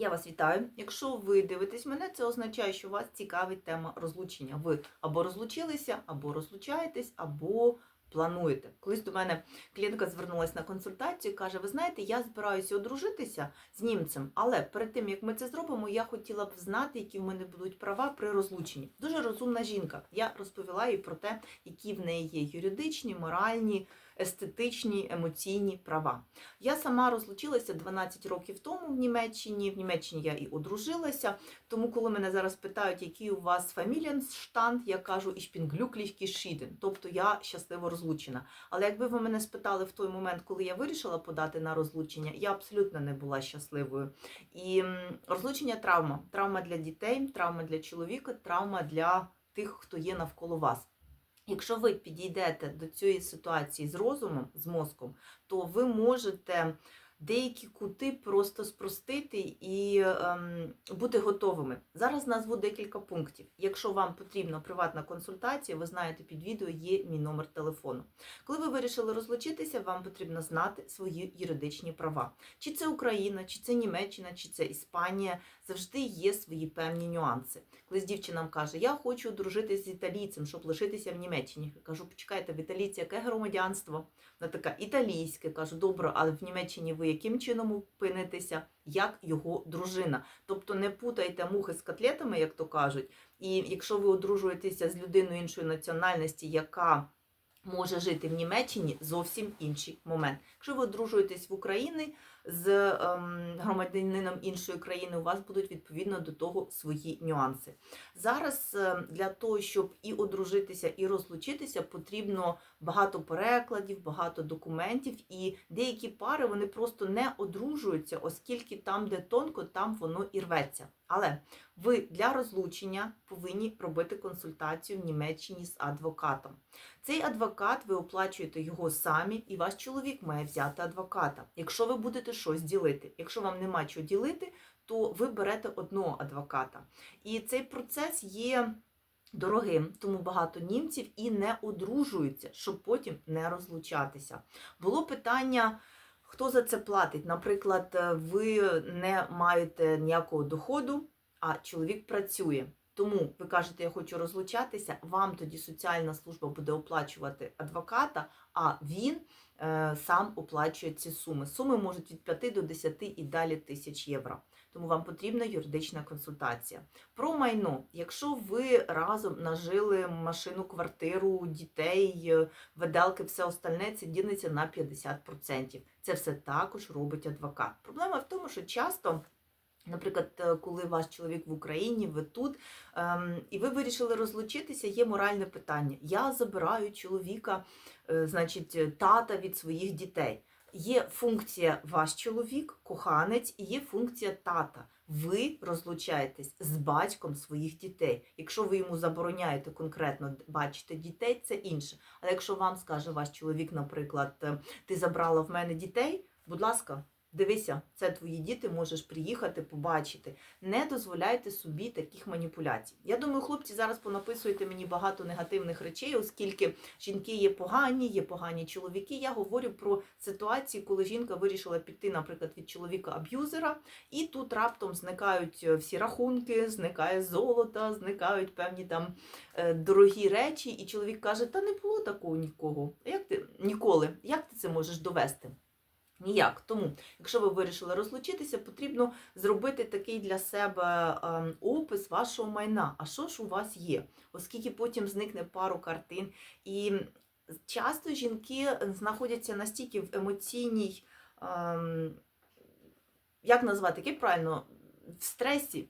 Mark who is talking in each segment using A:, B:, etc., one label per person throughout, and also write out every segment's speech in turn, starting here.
A: Я вас вітаю. Якщо ви дивитесь мене, це означає, що вас цікавить тема розлучення. Ви або розлучилися, або розлучаєтесь, або плануєте. Колись до мене клієнтка звернулася на консультацію і каже: Ви знаєте, я збираюся одружитися з німцем, але перед тим як ми це зробимо, я хотіла б знати, які в мене будуть права при розлученні. Дуже розумна жінка. Я розповіла їй про те, які в неї є юридичні, моральні, естетичні, емоційні права. Я сама розлучилася 12 років тому в Німеччині. В Німеччині я і одружилася. Тому, коли мене зараз питають, який у вас фамілієнштанд, я кажу «Ich bin glücklich geschieden», тобто я щасливо розлучена. Але якби ви мене спитали в той момент, коли я вирішила подати на розлучення, я абсолютно не була щасливою. І розлучення травма. Травма для дітей, травма для чоловіка, травма для тих, хто є навколо вас. Якщо ви підійдете до цієї ситуації з розумом, з мозком, то ви можете деякі кути просто спростити і ем, бути готовими. Зараз назву декілька пунктів. Якщо вам потрібна приватна консультація, ви знаєте, під відео є мій номер телефону. Коли ви вирішили розлучитися, вам потрібно знати свої юридичні права. Чи це Україна, чи це Німеччина, чи це Іспанія, завжди є свої певні нюанси. Колись дівчина каже, я хочу одружитися з італійцем, щоб лишитися в Німеччині. Я кажу, почекайте, в італійці яке громадянство? Вона така італійське, кажу, добре, але в Німеччині ви яким чином опинитеся, як його дружина. Тобто не путайте мухи з котлетами, як то кажуть. І якщо ви одружуєтеся з людиною іншої національності, яка може жити в Німеччині, зовсім інший момент. Якщо ви одружуєтесь в Україні з ем, громадянином іншої країни, у вас будуть відповідно до того свої нюанси. Зараз е, для того, щоб і одружитися, і розлучитися, потрібно багато перекладів, багато документів, і деякі пари вони просто не одружуються, оскільки там, де тонко, там воно і рветься. Але ви для розлучення повинні робити консультацію в Німеччині з адвокатом. Цей адвокат, ви оплачуєте його самі, і ваш чоловік має взяти адвоката. Якщо ви будете щось ділити, якщо вам нема чого ділити, то ви берете одного адвоката. І цей процес є дорогим, тому багато німців і не одружуються, щоб потім не розлучатися. Було питання. Хто за це платить? Наприклад, е, ви не маєте ніякого доходу, а чоловік працює. Тому ви кажете, я хочу розлучатися, вам тоді соціальна служба буде оплачувати адвоката, а він е, сам оплачує ці суми. Суми можуть від 5 до 10 і далі тисяч євро. Тому вам потрібна юридична консультація. Про майно. Якщо ви разом нажили машину, квартиру, дітей, е, виделки, все остальне, це ділиться на 50%. Це все також робить адвокат. Проблема в тому, що часто. Наприклад, е, коли ваш чоловік в Україні, ви тут, ем, і ви вирішили розлучитися, є моральне питання. Я забираю чоловіка, е, значить, тата від своїх дітей. Є функція ваш чоловік, коханець, і є функція тата. Ви розлучаєтесь з батьком своїх дітей. Якщо ви йому забороняєте конкретно бачити дітей, це інше. Але якщо вам скаже ваш чоловік, наприклад, ти забрала в мене дітей, будь ласка. Дивися, це твої діти, можеш приїхати, побачити. Не дозволяйте собі таких маніпуляцій. Я думаю, хлопці зараз понаписуєте мені багато негативних речей, оскільки жінки є погані, є погані чоловіки. Я говорю про ситуації, коли жінка вирішила піти, наприклад, від чоловіка-аб'юзера, і тут раптом зникають е, всі рахунки, зникає золото, зникають певні там е, дорогі речі, і чоловік каже: Та не було такого нікого. Як ти ніколи? Як ти це можеш довести? Ніяк. Тому, якщо ви вирішили розлучитися, потрібно зробити такий для себе ем, опис вашого майна. А що ж у вас є? Оскільки потім зникне пару картин. І часто жінки знаходяться настільки в емоційній, ем, як назвати, як правильно, в стресі.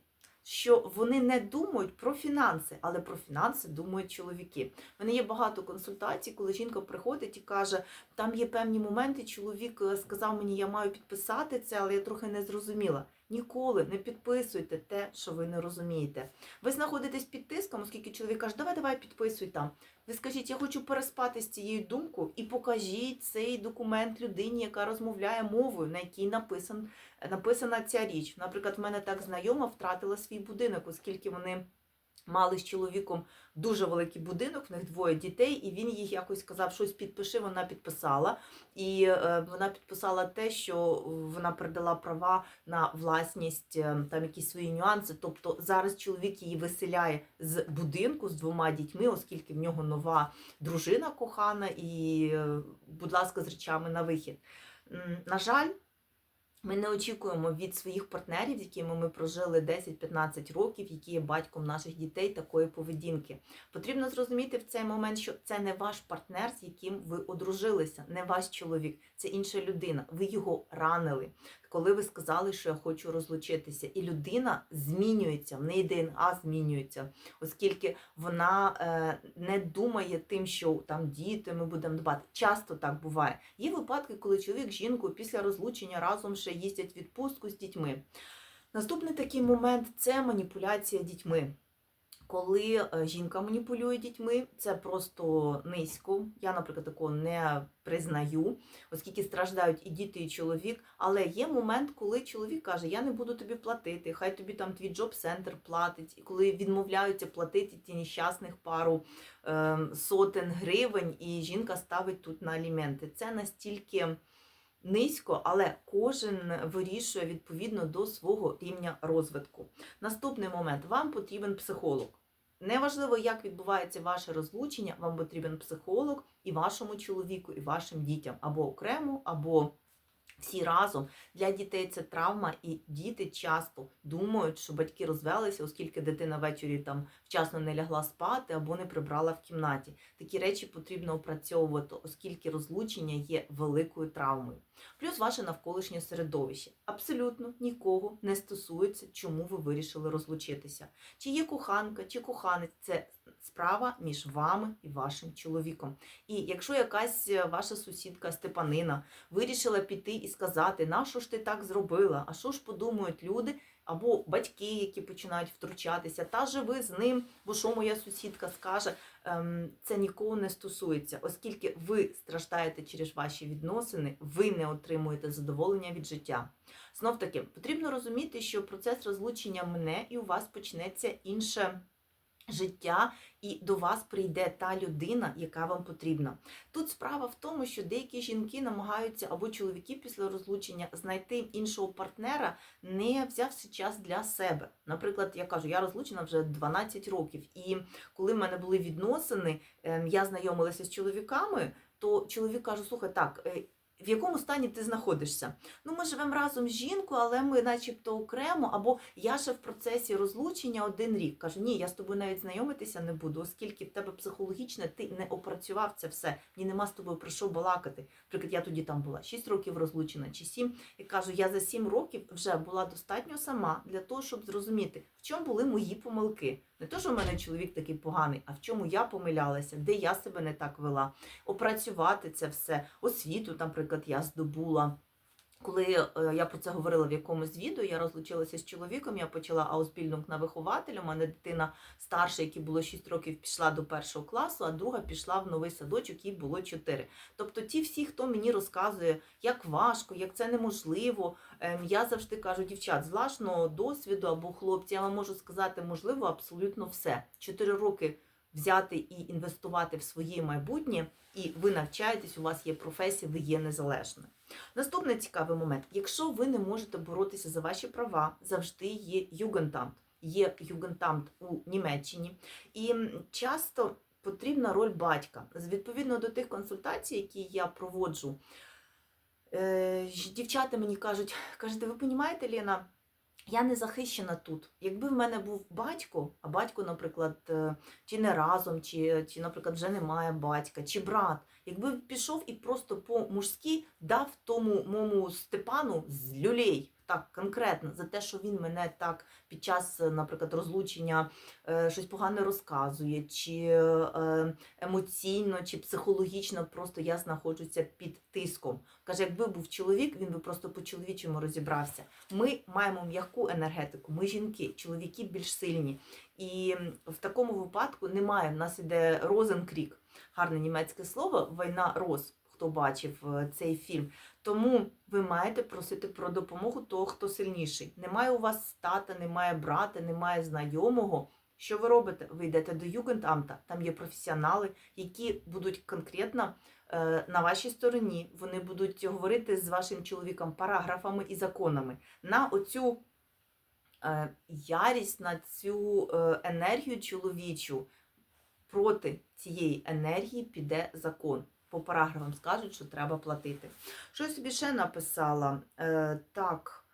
A: Що вони не думають про фінанси, але про фінанси думають чоловіки. У мене є багато консультацій, коли жінка приходить і каже, там є певні моменти, чоловік е, сказав мені, я маю підписати це, але я трохи не зрозуміла. Ніколи не підписуйте те, що ви не розумієте. Ви знаходитесь під тиском, оскільки чоловік каже, давай, давай, підписуй там. Ви скажіть, я хочу переспати з цією думкою і покажіть цей документ людині, яка розмовляє мовою, на якій написан, написана ця річ. Наприклад, в мене так знайома втратила свій будинок, оскільки вони Мали з чоловіком дуже великий будинок, в них двоє дітей, і він їй якось сказав, щось підпиши, вона підписала. І е, вона підписала те, що вона передала права на власність, е, там якісь свої нюанси. Тобто зараз чоловік її виселяє з будинку з двома дітьми, оскільки в нього нова дружина кохана, і, е, будь ласка, з речами на вихід. На жаль, ми не очікуємо від своїх партнерів, з якими ми прожили 10-15 років, які є батьком наших дітей, такої поведінки. Потрібно зрозуміти в цей момент, що це не ваш партнер, з яким ви одружилися, не ваш чоловік, це інша людина. Ви його ранили, коли ви сказали, що я хочу розлучитися. І людина змінюється, в неї ДНА змінюється, оскільки вона е, не думає тим, що там діти, ми будемо дбати. Часто так буває. Є випадки, коли чоловік з жінкою після розлучення разом ще їздять відпустку з дітьми. Наступний такий момент це маніпуляція дітьми. Коли е, жінка маніпулює дітьми, це просто низько. Я, наприклад, такого не признаю, оскільки страждають і діти, і чоловік. Але є момент, коли чоловік каже: Я не буду тобі платити, хай тобі там твій джоб-центр платить. І коли відмовляються платити ті нещасних пару е, сотень гривень, і жінка ставить тут на аліменти. Це настільки низько, але кожен вирішує відповідно до свого рівня розвитку. Наступний момент: вам потрібен психолог. Неважливо, як відбувається ваше розлучення, вам потрібен психолог і вашому чоловіку, і вашим дітям або окремо, або всі разом. Для дітей це травма, і діти часто думають, що батьки розвелися, оскільки дитина ввечері там вчасно не лягла спати або не прибрала в кімнаті. Такі речі потрібно опрацьовувати, оскільки розлучення є великою травмою. Плюс ваше навколишнє середовище абсолютно нікого не стосується, чому ви вирішили розлучитися. Чи є коханка, чи коханець це справа між вами і вашим чоловіком. І якщо якась е, ваша сусідка Степанина вирішила піти і сказати, на що ж ти так зробила, а що ж подумають люди, або батьки, які починають втручатися, та живи з ним, бо що моя сусідка скаже, ем, це нікого не стосується, оскільки ви страждаєте через ваші відносини, ви не отримуєте задоволення від життя. Знов таки, потрібно розуміти, що процес розлучення мене і у вас почнеться інше. Життя і до вас прийде та людина, яка вам потрібна. Тут справа в тому, що деякі жінки намагаються або чоловіки після розлучення знайти іншого партнера, не взявши час для себе. Наприклад, я кажу, я розлучена вже 12 років, і коли в мене були відносини, ем, я знайомилася з чоловіками, то чоловік каже: слухай, так. В якому стані ти знаходишся? Ну, ми живемо разом з жінкою, але ми, начебто, окремо, або я ще в процесі розлучення один рік. Кажу, ні, я з тобою навіть знайомитися не буду, оскільки в тебе психологічне, ти не опрацював це все. Мені нема з тобою про що балакати. Наприклад, я тоді там була 6 років розлучена чи 7. І кажу, я за 7 років вже була достатньо сама для того, щоб зрозуміти, в чому були мої помилки. Не то, що в мене чоловік такий поганий, а в чому я помилялася, де я себе не так вела, опрацювати це все, освіту, наприклад, я здобула. Коли е, я про це говорила в якомусь відео, я розлучилася з чоловіком, я почала аусбільдинг на вихователя. У мене дитина старша, якій було 6 років, пішла до першого класу, а друга пішла в новий садочок, їй було 4. Тобто ті всі, хто мені розказує, як важко, як це неможливо, ем, я завжди кажу, дівчат, з власного досвіду або хлопці, я вам можу сказати, можливо, абсолютно все. 4 роки взяти і інвестувати в своє майбутнє, і ви навчаєтесь, у вас є професія, ви є незалежною. Наступний цікавий момент: якщо ви не можете боротися за ваші права, завжди є югентамт. Є югентамт у Німеччині, і часто потрібна роль батька. Відповідно до тих консультацій, які я проводжу, е, дівчата мені кажуть, кажете, ви розумієте, Ліна, я не захищена тут. Якби в мене був батько, а батько, наприклад, е, чи не разом, чи, чи, наприклад, вже немає батька, чи брат, якби пішов і просто по-мужськи дав тому моєму Степану з люлей, так конкретно, за те, що він мене так під час, е, наприклад, розлучення е, щось погане розказує, чи е, емоційно, чи психологічно просто я знаходжуся під тиском. Каже, якби був чоловік, він би просто по-чоловічому розібрався. Ми маємо м'яку енергетику, ми жінки, чоловіки більш сильні. І в такому випадку немає. В нас іде розенкрік, гарне німецьке слово, війна роз. Хто бачив е, цей фільм, тому ви маєте просити про допомогу того, хто сильніший. Немає у вас тата, немає брата, немає знайомого, Що ви робите? Ви йдете до Югендамта, там є професіонали, які будуть конкретно е, на вашій стороні. Вони будуть говорити з вашим чоловіком параграфами і законами на оцю е, ярість, на цю енергію чоловічу. Проти цієї енергії піде закон. По параграфам скажуть, що треба платити. Що я собі ще написала? Е, так.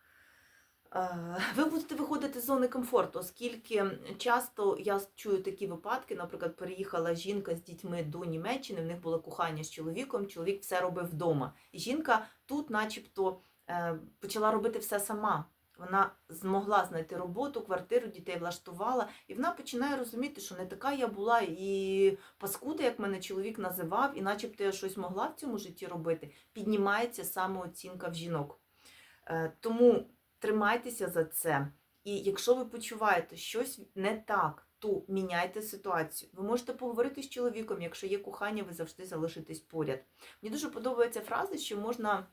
A: Е, Ви будете виходити з зони комфорту, оскільки часто я чую такі випадки. Наприклад, переїхала жінка з дітьми до Німеччини, в них було кохання з чоловіком, чоловік все робив вдома. І жінка тут, начебто, е, почала робити все сама. Вона змогла знайти роботу, квартиру, дітей влаштувала, і вона починає розуміти, що не така я була і паскуда, як мене чоловік називав, і начебто я щось могла в цьому житті робити. Піднімається самооцінка в жінок. Е, Тому тримайтеся за це. І якщо ви почуваєте щось не так, то міняйте ситуацію. Ви можете поговорити з чоловіком, якщо є кохання, ви завжди залишитесь поряд. Мені дуже подобається фраза, що можна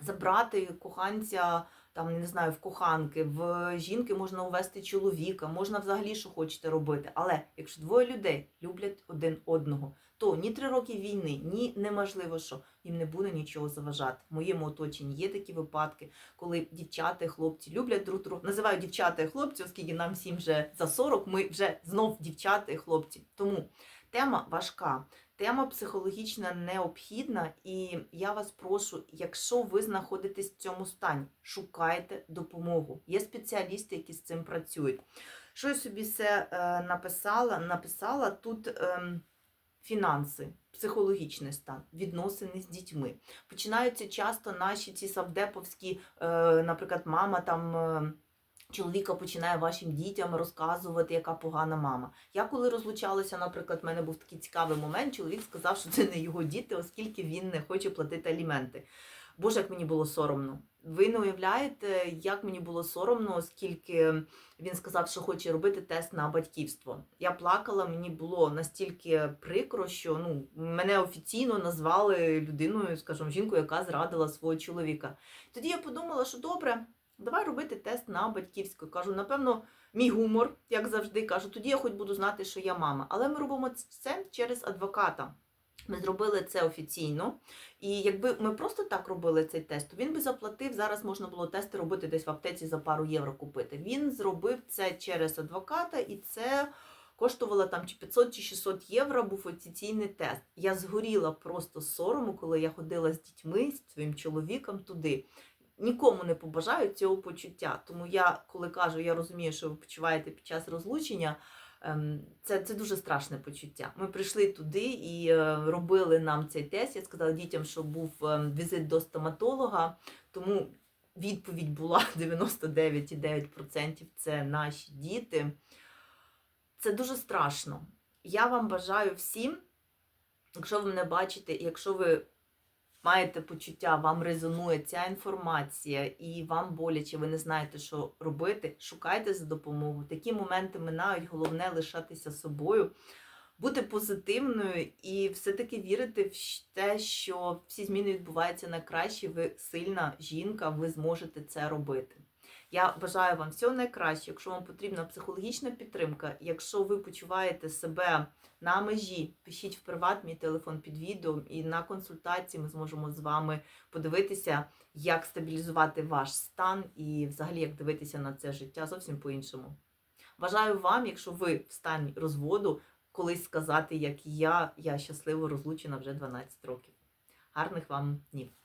A: забрати коханця. Там не знаю, в коханки, в жінки можна увести чоловіка, можна взагалі що хочете робити. Але якщо двоє людей люблять один одного, то ні три роки війни, ні неможливо, що їм не буде нічого заважати. В моєму оточенні є такі випадки, коли дівчата і хлопці люблять друг друга. Називаю дівчата і хлопці, оскільки нам всім вже за 40, ми вже знов дівчата і хлопці. Тому тема важка. Тема психологічна необхідна, і я вас прошу, якщо ви знаходитесь в цьому стані, шукайте допомогу. Є спеціалісти, які з цим працюють. Що я собі все е, написала? Написала тут е, фінанси, психологічний стан, відносини з дітьми. Починаються часто наші ці савдеповські, е, наприклад, мама там. Чоловіка починає вашим дітям розказувати, яка погана мама. Я коли розлучалася, наприклад, в мене був такий цікавий момент. Чоловік сказав, що це не його діти, оскільки він не хоче платити аліменти. Боже, як мені було соромно. Ви не уявляєте, як мені було соромно, оскільки він сказав, що хоче робити тест на батьківство. Я плакала, мені було настільки прикро, що ну мене офіційно назвали людиною, скажімо, жінкою, яка зрадила свого чоловіка. Тоді я подумала, що добре. Давай робити тест на батьківську. Кажу, напевно, мій гумор, як завжди, кажу, тоді я хоч буду знати, що я мама. Але ми робимо це через адвоката. Ми зробили це офіційно. І якби ми просто так робили цей тест, то він би заплатив. Зараз можна було тести робити десь в аптеці за пару євро купити. Він зробив це через адвоката, і це коштувало там чи 500 чи 600 євро. Був офіційний тест. Я згоріла просто сорому, коли я ходила з дітьми, з своїм чоловіком туди. Нікому не побажаю цього почуття. Тому я, коли кажу, я розумію, що ви почуваєте під час розлучення. ем, Це, це дуже страшне почуття. Ми прийшли туди і е, робили нам цей тест. Я сказала дітям, що був ем, візит до стоматолога, тому відповідь була 99,9% це наші діти. Це дуже страшно. Я вам бажаю всім, якщо ви мене бачите, якщо ви маєте почуття, вам резонує ця інформація, і вам боляче, ви не знаєте, що робити, шукайте за допомогу. Такі моменти минають, головне лишатися собою, бути позитивною і все-таки вірити в те, що всі зміни відбуваються на краще. Ви сильна жінка, ви зможете це робити. Я бажаю вам всього найкраще, якщо вам потрібна психологічна підтримка, якщо ви почуваєте себе на межі, пишіть в приват мій телефон під відео, і на консультації ми зможемо з вами подивитися, як стабілізувати ваш стан і взагалі як дивитися на це життя зовсім по-іншому. Бажаю вам, якщо ви в стані розводу, колись сказати, як я, я щасливо розлучена вже 12 років. Гарних вам днів!